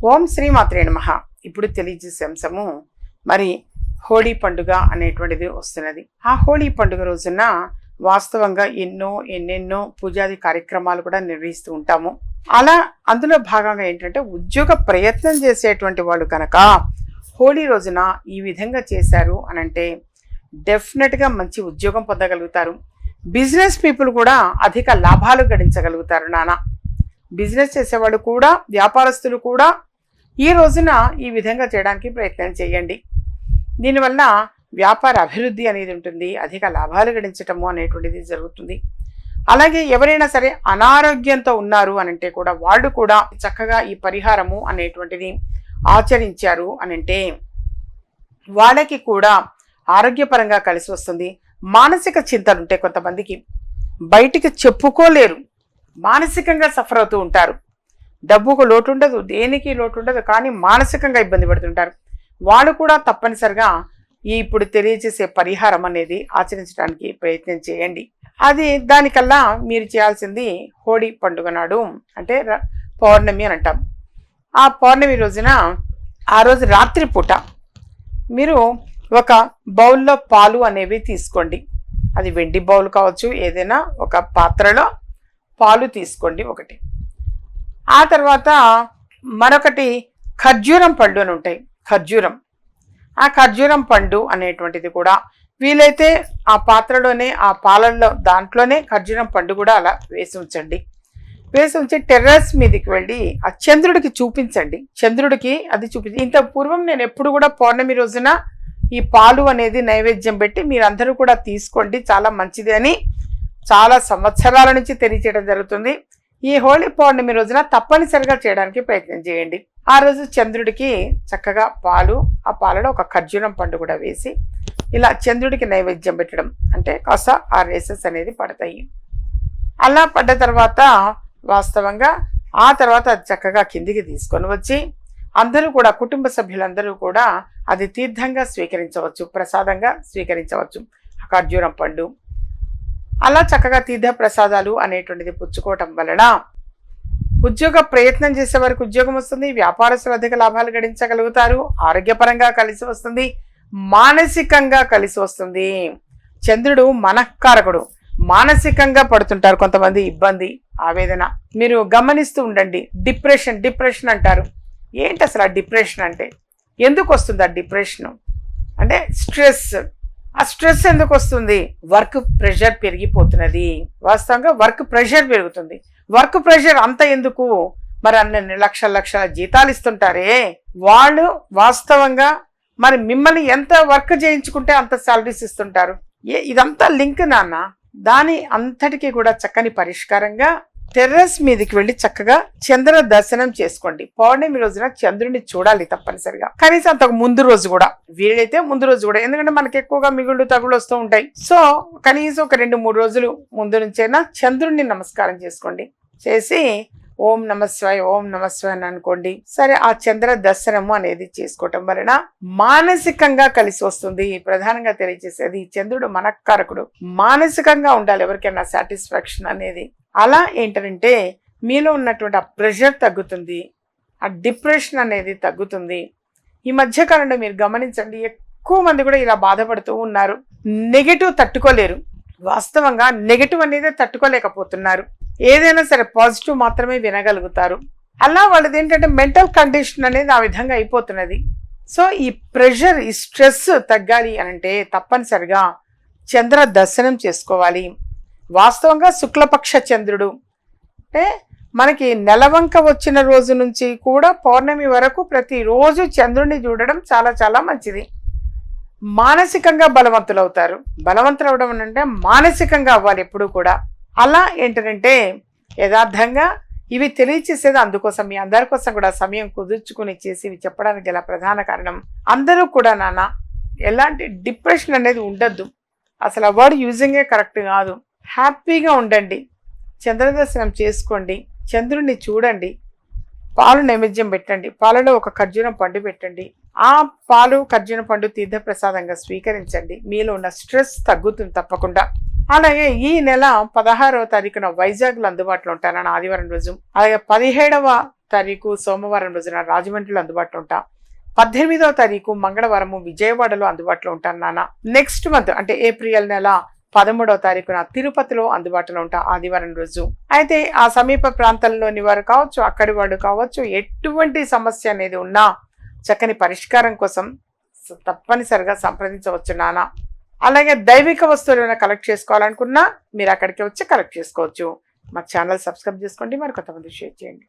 ఓం శ్రీ మాత్రే నమః. ఇప్పుడు తెలియజేసే అంశము మరి హోళీ పండుగ అనేటువంటిది వస్తున్నది. ఆ హోళీ పండుగ రోజున వాస్తవంగా ఎన్నో ఎన్నెన్నో పూజాది కార్యక్రమాలు కూడా నిర్వహిస్తూ ఉంటాము. అలా అందులో భాగంగా ఏంటంటే ఉద్యోగ ప్రయత్నం చేసేటువంటి వాళ్ళు కనుక హోళీ రోజున ఈ విధంగా చేశారు అని అంటే డెఫినెట్గా మంచి ఉద్యోగం పొందగలుగుతారు. బిజినెస్ పీపుల్ కూడా అధిక లాభాలు గడించగలుగుతారు నానా. బిజినెస్ చేసేవాళ్ళు కూడా వ్యాపారస్తులు కూడా ఈ రోజున ఈ విధంగా చేయడానికి ప్రయత్నం చేయండి. దీనివల్ల వ్యాపార అభివృద్ధి అనేది ఉంటుంది అధిక లాభాలు గడించటము అనేటువంటిది జరుగుతుంది. అలాగే ఎవరైనా సరే అనారోగ్యంతో ఉన్నారు అని అంటే కూడా వాళ్ళు కూడా చక్కగా ఈ పరిహారము అనేటువంటిది ఆచరించారు అని అంటే వాళ్ళకి కూడా ఆరోగ్యపరంగా కలిసి వస్తుంది. మానసిక చింతలు ఉంటాయి కొంతమందికి బయటికి చెప్పుకోలేరు మానసికంగా సఫర్ అవుతూ ఉంటారు. డబ్బుకు లోటు ఉండదు దేనికి లోటు ఉండదు కానీ మానసికంగా ఇబ్బంది పడుతుంటారు. వాళ్ళు కూడా తప్పనిసరిగా ఈ ఇప్పుడు తెలియజేసే పరిహారం అనేది ఆచరించడానికి ప్రయత్నం చేయండి. అది దానికల్లా మీరు చేయాల్సింది హోడీ పండుగ నాడు అంటే ర- పౌర్ణమి అని అంటాం. ఆ పౌర్ణమి రోజున ఆ రోజు రాత్రి పూట మీరు ఒక బౌల్లో పాలు అనేవి తీసుకోండి. అది వెండి బౌల్ కావచ్చు ఏదైనా ఒక పాత్రలో పాలు తీసుకోండి ఒకటి. ఆ తర్వాత మరొకటి ఖర్జూరం పండు అని ఉంటాయి. ఖర్జూరం. ఆ ఖర్జూరం పండు అనేటువంటిది కూడా వీలైతే ఆ పాత్రలోనే ఆ పాలల్లో దాంట్లోనే ఖర్జూరం పండు కూడా అలా వేసి ఉంచండి. వేసి ఉంచి టెర్రస్ మీదకి వెళ్ళి ఆ చంద్రుడికి చూపించండి. చంద్రుడికి అది చూపించి ఇంత పూర్వం నేను ఎప్పుడు కూడా పౌర్ణమి రోజున ఈ పాలు అనేది నైవేద్యం పెట్టి మీరందరూ కూడా తీసుకోండి. చాలా మంచిది అని చాలా సంవత్సరాల నుంచి తెలియచేయడం జరుగుతుంది. ఈ హోళీ పౌర్ణమి రోజున తప్పనిసరిగా చేయడానికి ప్రయత్నం చేయండి. ఆ రోజు చంద్రుడికి చక్కగా పాలు ఆ పాలలో ఒక ఖర్జూరం పండు కూడా వేసి ఇలా చంద్రుడికి నైవేద్యం పెట్టడం అంటే కాస్త ఆ రేసెస్ అనేది పడతాయి. అలా పడ్డ తర్వాత వాస్తవంగా ఆ తర్వాత అది చక్కగా కిందికి తీసుకొని వచ్చి అందరూ కూడా కుటుంబ సభ్యులందరూ కూడా అది తీర్థంగా స్వీకరించవచ్చు ప్రసాదంగా స్వీకరించవచ్చు. ఆ ఖర్జూరం పండు అలా చక్కగా తీర్థ ప్రసాదాలు అనేటువంటిది పుచ్చుకోవటం వలన ఉద్యోగ ప్రయత్నం చేసే వారికి ఉద్యోగం వస్తుంది వ్యాపారస్తులు అధిక లాభాలు గడించగలుగుతారు ఆరోగ్యపరంగా కలిసి వస్తుంది మానసికంగా కలిసి వస్తుంది. చంద్రుడు మనఃకారకుడు. మానసికంగా పడుతుంటారు కొంతమంది ఇబ్బంది ఆవేదన. మీరు గమనిస్తూ ఉండండి. డిప్రెషన్ డిప్రెషన్ అంటారు. ఏంటి అసలు ఆ డిప్రెషన్ అంటే? ఎందుకు వస్తుంది ఆ డిప్రెషన్? అంటే స్ట్రెస్. ఆ స్ట్రెస్ ఎందుకు వస్తుంది? వర్క్ ప్రెషర్ పెరిగిపోతున్నది. వాస్తవంగా వర్క్ ప్రెషర్ పెరుగుతుంది. వర్క్ ప్రెషర్ అంత ఎందుకు? మరి అన్ని లక్షల లక్షల జీతాలు ఇస్తుంటారే. వాళ్ళు వాస్తవంగా మరి మిమ్మల్ని ఎంత వర్క్ చేయించుకుంటే అంత సాలరీస్ ఇస్తుంటారు? ఏ ఇదంతా లింక్ నాన్న. దాని అంతటికీ కూడా చక్కని పరిష్కారంగా టెర్రస్ మీదకి వెళ్ళి చక్కగా చంద్ర దర్శనం చేసుకోండి. పౌర్ణమి రోజున చంద్రుడిని చూడాలి తప్పనిసరిగా. కనీసం అంతకు ముందు రోజు కూడా. వీలైతే ముందు రోజు కూడా. ఎందుకంటే మనకి ఎక్కువగా మిగుళ్ళు తగులు వస్తూ ఉంటాయి. సో కనీసం ఒక రెండు మూడు రోజులు ముందు నుంచైనా చంద్రుడిని నమస్కారం చేసుకోండి. చేసి ఓం నమస్వాయ ఓం నమస్వాయ అని అనుకోండి. సరే ఆ చంద్ర దర్శనము అనేది చేసుకోవటం వలన మానసికంగా కలిసి వస్తుంది. ప్రధానంగా తెలియజేసేది చంద్రుడు మనకారకుడు. మానసికంగా ఉండాలి ఎవరికైనా సాటిస్ఫాక్షన్ అనేది. అలా ఏంటంటే మీలో ఉన్నటువంటి ఆ ప్రెషర్ తగ్గుతుంది. ఆ డిప్రెషన్ అనేది తగ్గుతుంది. ఈ మధ్య కాలంలో మీరు గమనించండి ఎక్కువ మంది కూడా ఇలా బాధపడుతూ ఉన్నారు. నెగటివ్ తట్టుకోలేరు. వాస్తవంగా నెగటివ్ అనేది తట్టుకోలేకపోతున్నారు. ఏదైనా సరే పాజిటివ్ మాత్రమే వినగలుగుతారు. అలా వాళ్ళది ఏంటంటే మెంటల్ కండిషన్ అనేది ఆ విధంగా అయిపోతున్నది. సో ఈ ప్రెషర్ ఈ స్ట్రెస్ తగ్గాలి అని అంటే తప్పనిసరిగా చంద్ర దర్శనం చేసుకోవాలి. వాస్తవంగా శుక్లపక్ష చంద్రుడు. అంటే మనకి నెలవంక వచ్చిన రోజు నుంచి కూడా పౌర్ణమి వరకు ప్రతిరోజు చంద్రుడిని చూడడం చాలా చాలా మంచిది. మానసికంగా బలవంతులు అవుతారు బలవంతులు అవడం అంటే మానసికంగా అవ్వాలి ఎప్పుడు కూడా. అలా ఏంటంటే యథార్థంగా ఇవి తెలియచేసేది అందుకోసం మీ అందరి కోసం కూడా సమయం కుదుర్చుకుని చేసి ఇవి చెప్పడానికి గల ప్రధాన కారణం. అందరూ కూడా నాన్న ఎలాంటి డిప్రెషన్ అనేది ఉండద్దు. అసలు ఆ వర్డ్ యూజింగే కరెక్ట్ కాదు. హ్యాపీగా ఉండండి. చంద్రదర్శనం చేసుకోండి. చంద్రుడిని చూడండి. పాలు నైవేద్యం పెట్టండి. పాలలో ఒక ఖర్జూరం పండు పెట్టండి. ఆ పాలు ఖర్జూరం పండు తీర్థప్రసాదంగా స్వీకరించండి. మీలో ఉన్న స్ట్రెస్ తగ్గుతుంది తప్పకుండా. అలాగే ఈ నెల పదహారవ తారీఖున వైజాగ్లో అందుబాటులో ఉంటానని ఆదివారం రోజు అలాగే పదిహేడవ తారీఖు సోమవారం రోజున రాజమండ్రిలో అందుబాటులో ఉంటా. పద్దెనిమిదవ తారీఖు మంగళవారము విజయవాడలో అందుబాటులో ఉంటాను నాన్న. నెక్స్ట్ మంత్ అంటే ఏప్రిల్ నెల పదమూడవ తారీఖున తిరుపతిలో అందుబాటులో ఉంటా ఆదివారం రోజు. అయితే ఆ సమీప ప్రాంతంలోని వారు కావచ్చు అక్కడి వాడు కావచ్చు ఎటువంటి సమస్య అనేది ఉన్నా చక్కని పరిష్కారం కోసం తప్పనిసరిగా సంప్రదించవచ్చు నాన్న. అలాగే దైవిక వస్తువులు కలెక్ట్ చేసుకోవాలనుకున్నా మీరు అక్కడికి వచ్చి కలెక్ట్ చేసుకోవచ్చు. మా ఛానల్ సబ్స్క్రైబ్ చేసుకోండి మరి కొంతమంది షేర్ చేయండి.